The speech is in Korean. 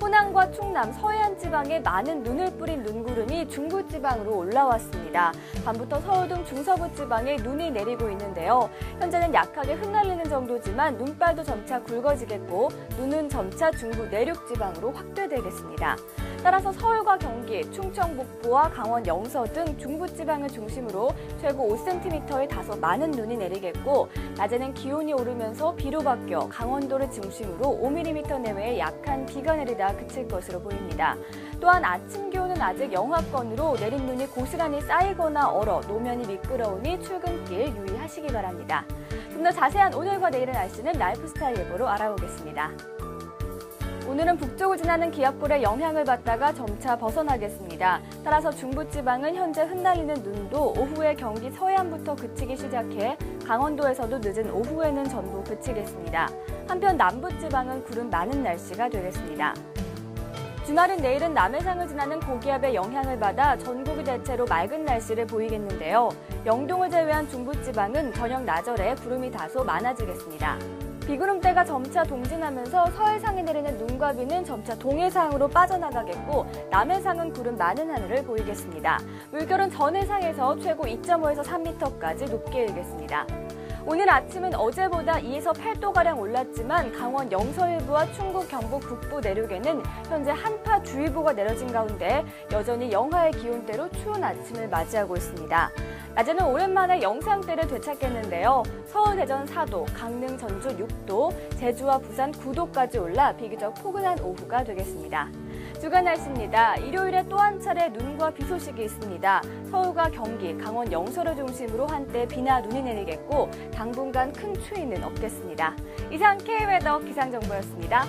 충남과 충남, 서해안 지방에 많은 눈을 뿌린 눈구름이 중부 지방으로 올라왔습니다. 밤부터 서울 등 중서부 지방에 눈이 내리고 있는데요. 현재는 약하게 흩날리는 정도지만 눈발도 점차 굵어지겠고 눈은 점차 중부 내륙 지방으로 확대되겠습니다. 따라서 서울과 경기, 충청 북부와 강원 영서 등 중부 지방을 중심으로 최고 5cm의 다소 많은 눈이 내리겠고 낮에는 기온이 오르면서 비로 바뀌어 강원도를 중심으로 5mm 내외의 약한 비가 내리다 그칠 것으로 보입니다. 또한 아침 기온은 아직 영하권으로 내린 눈이 고스란히 쌓이거나 얼어 노면이 미끄러우니 출근길 유의하시기 바랍니다. 좀 더 자세한 오늘과 내일의 날씨는 라이프스타일 예보로 알아보겠습니다. 오늘은 북쪽을 지나는 기압골의 영향을 받다가 점차 벗어나겠습니다. 따라서 중부지방은 현재 흩날리는 눈도 오후에 경기 서해안부터 그치기 시작해 강원도에서도 늦은 오후에는 전부 그치겠습니다. 한편 남부지방은 구름 많은 날씨가 되겠습니다. 주말인 내일은 남해상을 지나는 고기압의 영향을 받아 전국이 대체로 맑은 날씨를 보이겠는데요. 영동을 제외한 중부지방은 저녁 나절에 구름이 다소 많아지겠습니다. 비구름대가 점차 동진하면서 서해상에 내리는 눈과 비는 점차 동해상으로 빠져나가겠고 남해상은 구름 많은 하늘을 보이겠습니다. 물결은 전해상에서 최고 2.5에서 3m까지 높게 일겠습니다. 오늘 아침은 어제보다 2에서 8도가량 올랐지만 강원 영서 일부와 충북 경북 북부 내륙에는 현재 한파주의보가 내려진 가운데 여전히 영하의 기온대로 추운 아침을 맞이하고 있습니다. 낮에는 오랜만에 영상대를 되찾겠는데요. 서울, 대전 4도, 강릉, 전주 6도, 제주와 부산 9도까지 올라 비교적 포근한 오후가 되겠습니다. 주간 날씨입니다. 일요일에 또 한 차례 눈과 비 소식이 있습니다. 서울과 경기, 강원 영서를 중심으로 한때 비나 눈이 내리겠고 당분간 큰 추위는 없겠습니다. 이상 K웨더 기상정보였습니다.